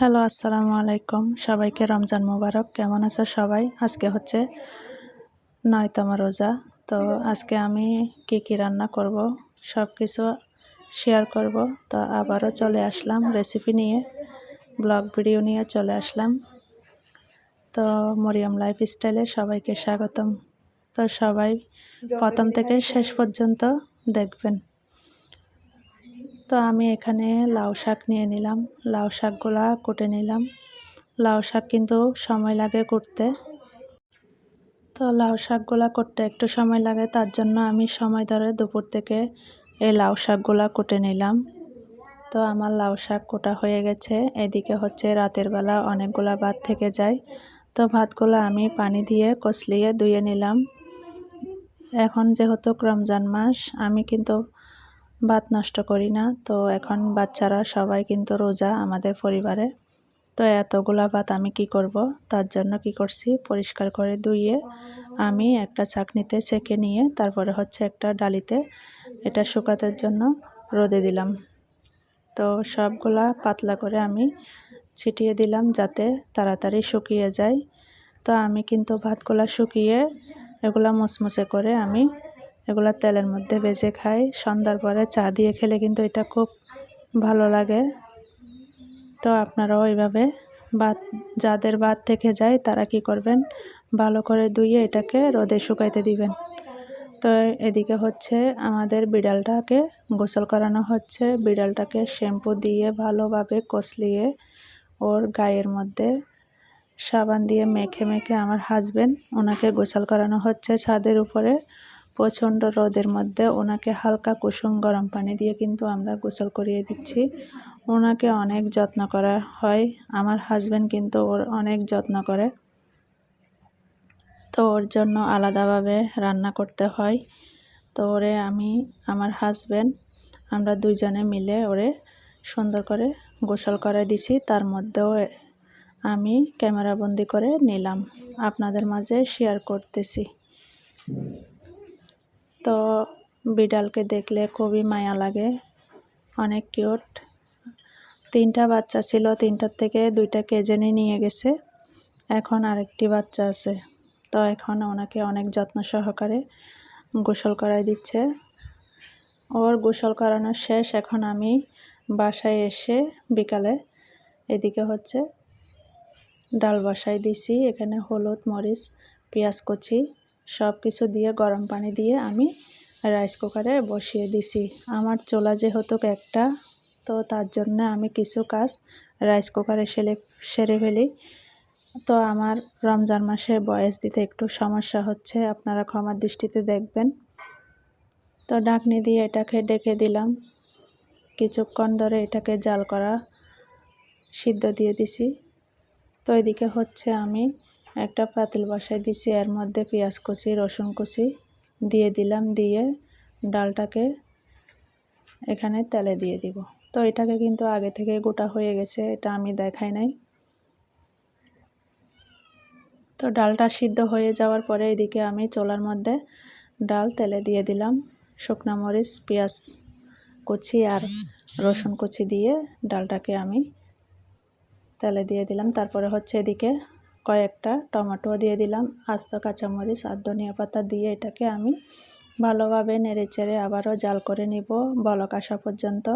Hello, আসসালামু আলাইকুম। সবাইকে রমজান মোবারক। কেমন আছো সবাই? আজকে হচ্ছে নয়তম রোজা। তো আজকে আমি কি কি রান্না করব সব কিছু শেয়ার করব। তো আবারও চলে আসলাম রেসিপি নিয়ে ব্লগ ভিডিও নিয়ে চলে আসলাম। তো মরিয়ম লাইফ স্টাইলে সবাইকে স্বাগতম। তো সবাই প্রথম থেকে শেষ পর্যন্ত দেখবেন। তো আমি এখানে লাউ শাক নিয়ে নিলাম। লাউ শাকগুলা কুটে নিলাম। লাউ শাক কিন্তু সময় লাগে করতে তো লাউ শাকগুলা করতে একটু সময় লাগে, তার জন্য আমি সময় ধরে দুপুর থেকে এই লাউ শাকগুলা কুটে নিলাম। তো আমার লাউ শাক কোটা হয়ে গেছে। এদিকে হচ্ছে রাতের বেলা অনেকগুলা ভাত থেকে যায়। তো ভাতগুলো আমি পানি দিয়ে কষলিয়ে ধুয়ে নিলাম। এখন যেহেতু রমজান মাস, আমি কিন্তু ভাত নষ্ট করি না। তো এখন বাচ্চারা সবাই কিন্তু রোজা আমাদের পরিবারে। তো এতগুলা ভাত আমি কি করব? তার জন্য কি করছি? পরিষ্কার করে ধুইয়ে আমি একটা চাকনিতে ছেঁকে নিয়ে তারপরে হচ্ছে একটা ডালিতে এটা শুকাতের জন্য রোদে দিলাম। তো সবগুলা পাতলা করে আমি ছিটিয়ে দিলাম যাতে তাড়াতাড়ি শুকিয়ে যায়। তো আমি কিন্তু ভাতগুলা শুকিয়ে এগুলা মুসমুসে করে আমি এগুলো তেলের মধ্যে ভেজে খাই। সন্ধ্যার পরে চা দিয়ে খেলে কিন্তু এটা খুব ভালো লাগে। তো আপনারাও এইভাবে ভাত যাদের ভাত থেকে যায় তারা কি করবেন? ভালো করে ধুয়ে এটাকে রোদে শুকাইতে দিবেন। তো এদিকে হচ্ছে আমাদের বিড়ালটাকে গোসল করানো হচ্ছে। বিড়ালটাকে শ্যাম্পু দিয়ে ভালোভাবে কষলিয়ে ওর গায়ের মধ্যে সাবান দিয়ে মেখে মেখে আমার হাজবেন্ড ওনাকে গোসল করানো হচ্ছে ছাদের উপরে। প্রচণ্ড রোদের মধ্যে ওনাকে হালকা কুসুম গরম পানি দিয়ে কিন্তু আমরা গোসল করিয়ে দিচ্ছি। ওনাকে অনেক যত্ন করা হয়। আমার হাজব্যান্ড কিন্তু ওর অনেক যত্ন করে। তো ওর জন্য আলাদাভাবে রান্না করতে হয়। তো ওরে আমি, আমার হাজব্যান্ড আমরা দুইজনে মিলে ওরে সুন্দর করে গোসল করে দিছি। তার মধ্যেও আমি ক্যামেরাবন্দি করে নিলাম। আপনাদের মাঝে শেয়ার করতেছি। তো বিড়ালকে দেখলে খুবই মায়া লাগে। অনেক কিউট। তিনটা বাচ্চা ছিল, তিনটার থেকে দুইটা কেজেনে নিয়ে গেছে। এখন আরেকটি বাচ্চা আছে। তো এখন ওনাকে অনেক যত্ন সহকারে গোসল করাই দিচ্ছে। ওর গোসল করানোর শেষ, এখন আমি বাসায় এসে বিকালে এদিকে হচ্ছে ডাল বসাই দিছি, এখানে হলুদ, মরিচ, পেঁয়াজ কচি সব কিছু দিয়ে, গরম পানি দিয়ে আমি রাইস কুকারে বসিয়ে দিছি। আমার চোলা যেহেতু একটা, তো তার জন্য আমি কিছু কাজ রাইস কুকারে সেলে, সেরে ফেলি। তো আমার রমজান মাসে বয়স দিতে একটু সমস্যা হচ্ছে, আপনারা ক্ষমার দৃষ্টিতে দেখবেন। তো ডাকনি দিয়ে এটাকে ডেকে দিলাম। কিছুক্ষণ ধরে এটাকে জাল করা সিদ্ধ দিয়ে দিছি। তো এদিকে হচ্ছে আমি একটা পাতিল বসাই দিছি, এর মধ্যে পেঁয়াজ কুচি, রসুন কুচি দিয়ে দিলাম, দিয়ে ডালটাকে এখানে তেলে দিয়ে দিব। তো এটাকে কিন্তু আগে থেকে গোটা হয়ে গেছে, এটা আমি দেখাই নাই। তো ডালটা সিদ্ধ হয়ে যাওয়ার পরে এদিকে আমি চোলার মধ্যে ডাল তেলে দিয়ে দিলাম, শুকনা মরিচ, পেঁয়াজ কুচি আর রসুন কুচি দিয়ে ডালটাকে আমি তেলে দিয়ে দিলাম। তারপরে হচ্ছে এদিকে কয়েকটা টমেটো দিয়ে দিলাম। আস্ত কাঁচামরিচ আর ধনিয়া পাতা দিয়ে এটাকে আমি ভালোভাবে নেড়ে চেড়ে আবারও জাল করে নিব বলক আসা পর্যন্ত।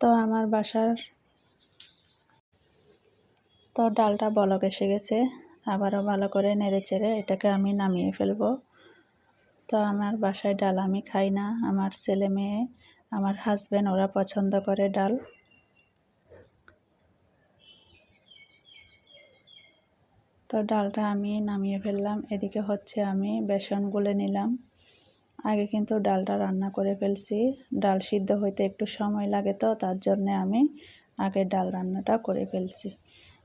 তো আমার বাসার তো ডালটা বলক এসে গেছে। আবারও ভালো করে নেড়ে চেড়ে এটাকে আমি নামিয়ে ফেলব। তো আমার বাসায় ডাল আমি খাই না। আমার ছেলে মেয়ে, আমার হাজব্যান্ড ওরা পছন্দ করে ডাল। তো ডালটা আমি নামিয়ে ফেললাম। এদিকে হচ্ছে আমি বেসন গুলে নিলাম। আগে কিন্তু ডালটা রান্না করে ফেলছি। ডাল সিদ্ধ হইতে একটু সময় লাগে তো, তার জন্যে আমি আগে ডাল রান্নাটা করে ফেলছি।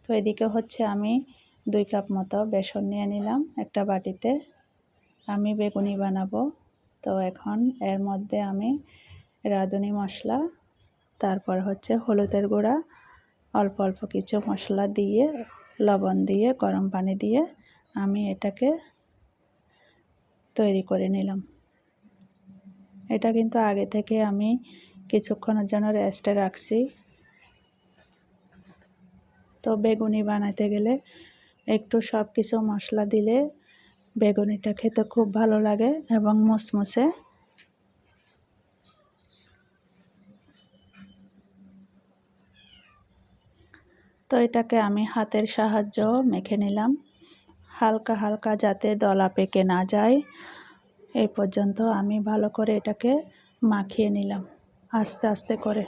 তো এদিকে হচ্ছে আমি দুই কাপ মতো বেসন নিয়ে নিলাম একটা বাটিতে। আমি বেগুনি বানাবো। তো এখন এর মধ্যে আমি রাঁধুনি মশলা, তারপর হচ্ছে হলুদের গুঁড়া, অল্প অল্প কিছু মশলা দিয়ে লবণ দিয়ে, গরম পানি দিয়ে আমি এটাকে তৈরি করে নিলাম। এটা কিন্তু আগে থেকে আমি কিছুক্ষণের জন্য রেস্টে রাখছি। তো বেগুনি বানাতে গেলে একটু সব কিছু মশলা দিলে বেগুনিটা খেতে খুব ভালো লাগে এবং মুসমুসে। তো এটাকে আমি হাতের সাহায্য মেখে নিলাম। হালকা হালকা যাতে দলা পেকে না যায়। এই পর্যন্ত আমি ভালো করে এটাকে মাখিয়ে নিলাম, আস্তে আস্তে করে।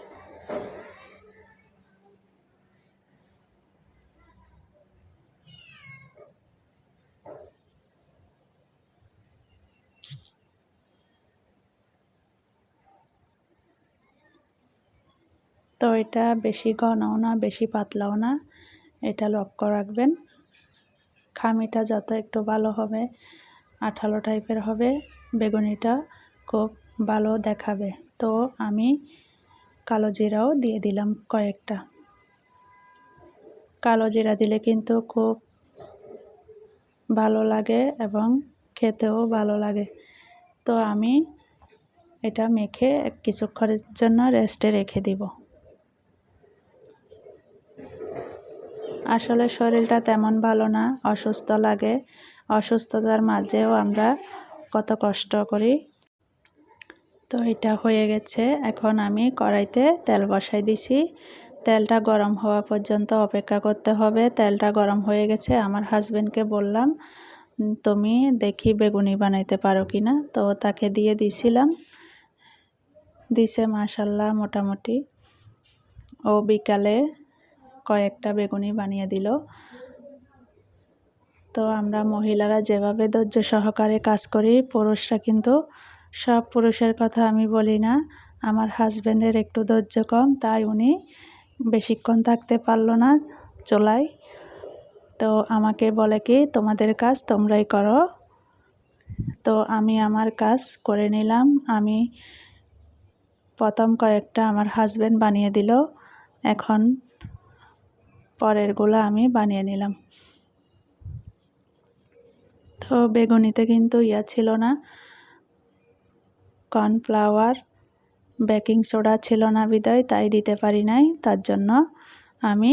তো এটা বেশি ঘনও না, বেশি পাতলাও না। এটা লক্ষ্য রাখবেন। খামিটা যত একটু ভালো হবে, আঠালো টাইপের হবে, বেগুনিটা খুব ভালো দেখাবে। তো আমি কালো জিরাও দিয়ে দিলাম কয়েকটা। কালো জিরা দিলে কিন্তু খুব ভালো লাগে এবং খেতেও ভালো লাগে। তো আমি এটা মেখে কিছুক্ষণের জন্য রেস্টে রেখে দিব। আসলে শরীরটা তেমন ভালো না, অসুস্থ লাগে। অসুস্থতার মাঝেও আমরা কত কষ্ট করি। তো এটা হয়ে গেছে, এখন আমি কড়াইতে তেল বসাই দিছি। তেলটা গরম হওয়া পর্যন্ত অপেক্ষা করতে হবে। তেলটা গরম হয়ে গেছে, আমার হাজব্যান্ডকে বললাম, তুমি দেখি বেগুনি বানাইতে পারো কি না? তো তাকে দিয়ে দিছিলাম। দিছে মাশাল্লাহ মোটামুটি। ও বিকালে কয়েকটা বেগুনি বানিয়ে দিল। তো আমরা মহিলারা যেভাবে ধৈর্য সহকারে কাজ করি, পুরুষরা কিন্তু সব পুরুষের কথা আমি বলি না, আমার হাজব্যান্ডের একটু ধৈর্য কম, তাই উনি বেশিক্ষণ থাকতে পারল না চোলাই তো আমাকে বলে কি, তোমাদের কাজ তোমরাই করো। তো আমি আমার কাজ করে নিলাম। আমি প্রথম কয়েকটা আমার হাজব্যান্ড বানিয়ে দিল। এখন পরেরগুলো আমি বানিয়ে নিলাম। তো বেগুনিতে কিন্তু ইয়া ছিল না, কর্নফ্লাওয়ার, বেকিং সোডা ছিল না বিদায়, তাই দিতে পারি নাই। তার জন্য আমি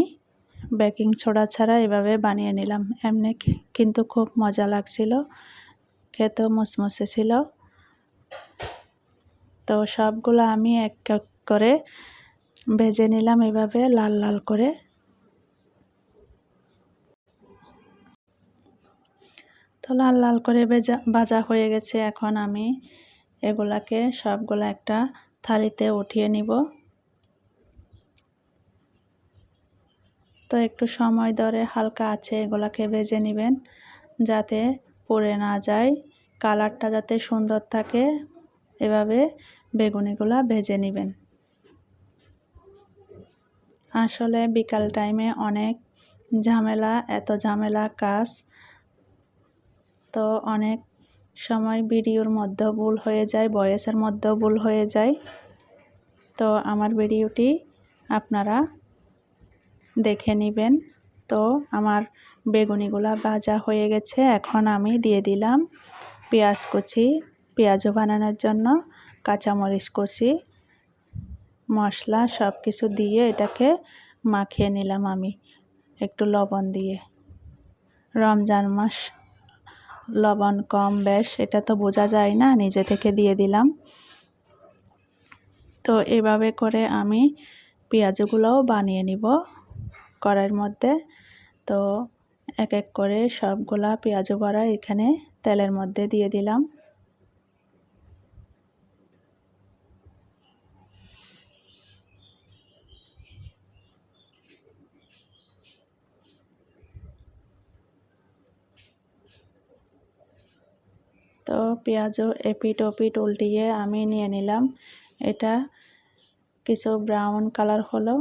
বেকিং সোডা ছাড়া এভাবে বানিয়ে নিলাম। এমনি কিন্তু খুব মজা লাগছিল, খেতেও মুসমুসে ছিল। তো সবগুলো আমি এক এক করে ভেজে নিলাম এভাবে লাল লাল করে। তো লাল লাল করে ভেজা, ভাজা হয়ে গেছে। এখন আমি এগুলাকে সবগুলো একটা থালিতে উঠিয়ে নিব। তো একটু সময় ধরে হালকা আছে এগুলাকে ভেজে নেবেন, যাতে পড়ে না যায়। কালারটা যাতে সুন্দর থাকে, এভাবে বেগুনিগুলা ভেজে নেবেন। আসলে বিকাল টাইমে অনেক ঝামেলা, এত ঝামেলা কাজ তো অনেক সময় ভিডিওর মধ্যেও ভুল হয়ে যায় বয়সের মধ্যেও ভুল হয়ে যায়। তো আমার ভিডিওটি আপনারা দেখে নেবেন। তো আমার বেগুনিগুলা ভাজা হয়ে গেছে, এখন আমি দিয়ে দিলাম পেঁয়াজ কুচি। পেঁয়াজও বানানোর জন্য, কাঁচামরিচ কুচি, মশলা সব কিছু দিয়ে এটাকে মাখিয়ে নিলাম আমি, একটু লবণ দিয়ে। রমজান মাস লবণ কম, বেশ, এটা তো বোঝা যায় না, নিজে থেকে দিয়ে দিলাম। তো এভাবে করে আমি পেঁয়াজগুলোও বানিয়ে নিব কড়াইয়ের মধ্যে। তো এক এক করে সবগুলা পেঁয়াজ বড়া এখানে তেলের মধ্যে দিয়ে দিলাম। তো পেঁয়াজও এপিট ওপিট উল্টিয়ে আমি নিয়ে নিলাম। এটা কিছু ব্রাউন কালার হলো।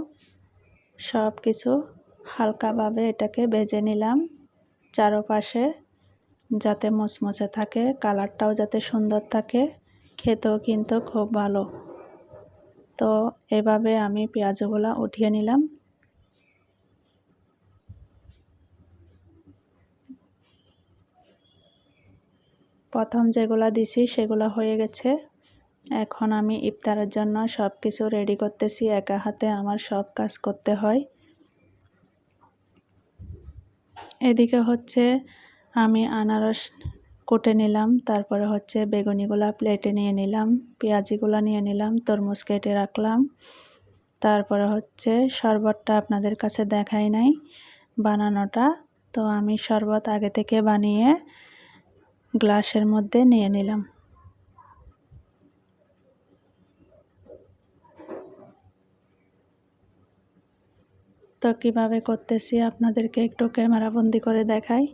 সব কিছু হালকাভাবে এটাকে ভেজে নিলাম চারোপাশে যাতে মুচমুচে থাকে, কালারটাও যাতে সুন্দর থাকে, খেতেও কিন্তু খুব ভালো। তো এভাবে আমি পেঁয়াজগুলো উঠিয়ে নিলাম। প্রথম যেগুলা দিছি সেগুলো হয়ে গেছে। এখন আমি ইফতারের জন্য সব কিছু রেডি করতেছি, একা হাতে আমার সব কাজ করতে হয়। এদিকে হচ্ছে আমি আনারস কুটে নিলাম, তারপরে হচ্ছে বেগুনিগুলা প্লেটে নিয়ে নিলাম, পেঁয়াজিগুলা নিয়ে নিলাম, তরমুজ কেটে রাখলাম। তারপরে হচ্ছে শরবতটা আপনাদের কাছে দেখাই নাই বানানোটা। তো আমি শরবত আগে থেকে বানিয়ে গ্লাসের মধ্যে নিয়ে নিলাম। তো কীভাবে করতেছি আপনাদেরকে একটু ক্যামেরা বন্দি করে দেখাই।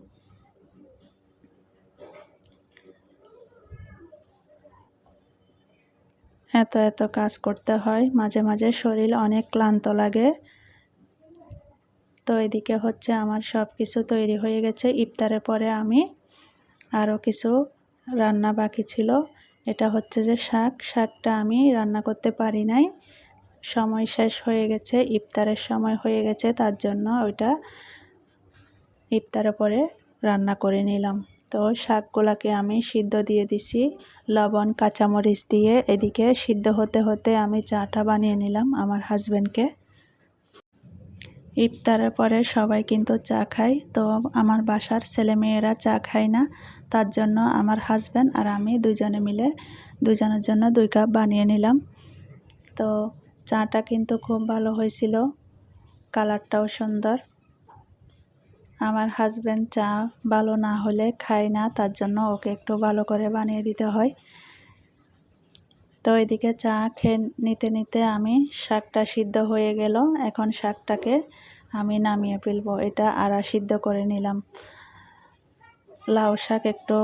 এত এত কাজ করতে হয়, মাঝে মাঝে শরীর অনেক ক্লান্ত লাগে। তো এদিকে হচ্ছে আমার সব কিছু তৈরি হয়ে গেছে, ইফতারের পরে আমি আরও কিছু রান্না বাকি ছিল। এটা হচ্ছে যে শাক। শাকটা আমি রান্না করতে পারি নাই। সময় শেষ হয়ে গেছে, ইফতারের সময় হয়ে গেছে, তার জন্য ওইটা ইফতারের পরে রান্না করে নিলাম। তো শাকগুলাকে আমি সিদ্ধ দিয়ে দিছি। লবণ, কাঁচামরিচ দিয়ে এদিকে সিদ্ধ হতে হতে আমি চাটা বানিয়ে নিলাম আমার হাজব্যান্ডকে ইফতারের পরে সবাই কিন্তু চা খায়। তো আমার বাসার ছেলেমেয়েরা চা খায় না। তার জন্য আমার হাজব্যান্ড আর আমি দুজনে মিলে দুজনের জন্য দুই কাপ বানিয়ে নিলাম। তো চাটা কিন্তু খুব ভালো হয়েছিল। কালারটাও সুন্দর। আমার হাজব্যান্ড চা ভালো না হলে খায় না। তার জন্য ওকে একটু ভালো করে বানিয়ে দিতে হয়। তো এদিকে চা খেয়ে নিতে নিতে আমি শাকটা সিদ্ধ হয়ে গেল। এখন শাকটাকে আমি নামিয়ে ফেলব। এটা আড়া সিদ্ধ করে নিলাম। লাউ শাক একটু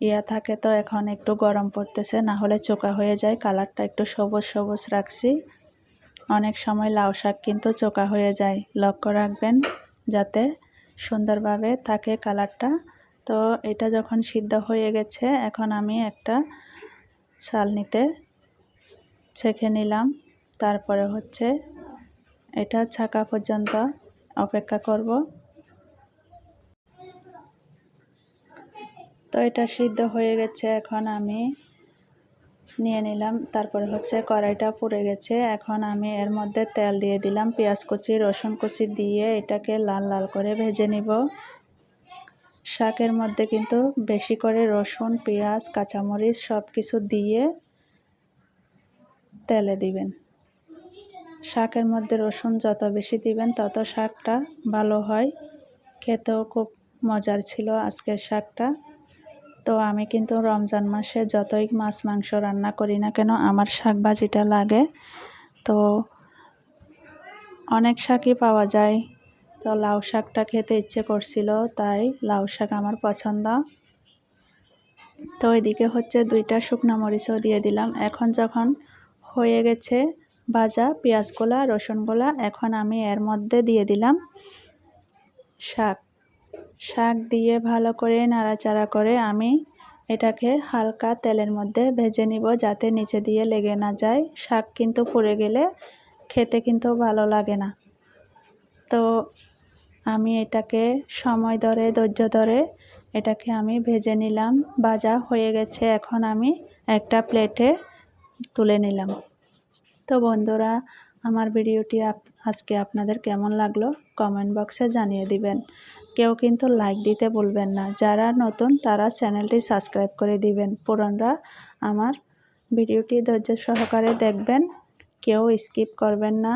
ইয়া থাকে তো এখন একটু গরম পড়তেছে, না হলে চোকা হয়ে যায়। কালারটা একটু সবুজ সবুজ রাখছি। অনেক সময় লাউ শাক কিন্তু চোকা হয়ে যায়। লক্ষ্য রাখবেন যাতে সুন্দরভাবে থাকে কালারটা। তো এটা যখন সিদ্ধ হয়ে গেছে, এখন আমি একটা নিতে ছেঁকে নিলাম। তারপরে হচ্ছে এটা ছাকা পর্যন্ত অপেক্ষা করব। তো এটা সিদ্ধ হয়ে গেছে, এখন আমি নিয়ে নিলাম। তারপরে হচ্ছে কড়াইটা পুড়ে গেছে, এখন আমি এর মধ্যে তেল দিয়ে দিলাম। পেঁয়াজ কুচি, রসুন কুচি দিয়ে এটাকে লাল লাল করে ভেজে নিব। শাকের মধ্যে কিন্তু বেশি করে রসুন, পেঁয়াজ, কাঁচামরিচ সব কিছু দিয়ে তেলে দিবেন। শাকের মধ্যে রসুন যত বেশি দিবেন, তত শাকটা ভালো হয়। খেতেও খুব মজার ছিল আজকের শাকটা। তো আমি কিন্তু রমজান মাসে যতই মাছ, মাংস রান্না করি না কেন, আমার শাক ভাজিটা লাগে। তো অনেক শাকই পাওয়া যায়। তো লাউ শাকটা খেতে ইচ্ছে করছিল, তাই লাউ শাক আমার পছন্দ। তো এদিকে হচ্ছে দুইটা শুকনো মরিচও দিয়ে দিলাম। এখন যখন হয়ে গেছে ভাজা পেঁয়াজগুলা রসুনগুলা এখন আমি এর মধ্যে দিয়ে দিলাম শাক। শাক দিয়ে ভালো করে নাড়াচাড়া করে আমি এটাকে হালকা তেলের মধ্যে ভেজে নিব যাতে নিচে দিয়ে লেগে না যায়। শাক কিন্তু পুড়ে গেলে খেতে কিন্তু ভালো লাগে না। তো আমি এটাকে সময় ধরে, ধৈর্য ধরে এটাকে আমি ভেজে নিলাম। ভাজা হয়ে গেছে, এখন আমি একটা প্লেটে তুলে নিলাম। তো বন্ধুরা, আমার ভিডিওটি আজকে আপনাদের কেমন লাগল কমেন্ট বক্সে জানিয়ে দিবেন। কেউ কিন্তু লাইক দিতে বলবেন না। যারা নতুন, তারা চ্যানেলটি সাবস্ক্রাইব করে দিবেন। পুরনরা আমার ভিডিওটি ধৈর্য সহকারে দেখবেন। কেউ স্কিপ করবেন না।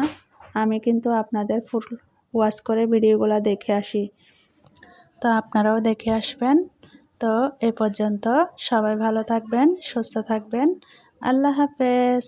আমি কিন্তু আপনাদের ফুল ওয়াচ করে ভিডিওগুলো দেখে আসি। তো আপনারাও দেখে আসবেন। তো এ পর্যন্ত সবাই ভালো থাকবেন, সুস্থ থাকবেন। আল্লাহ হাফেজ।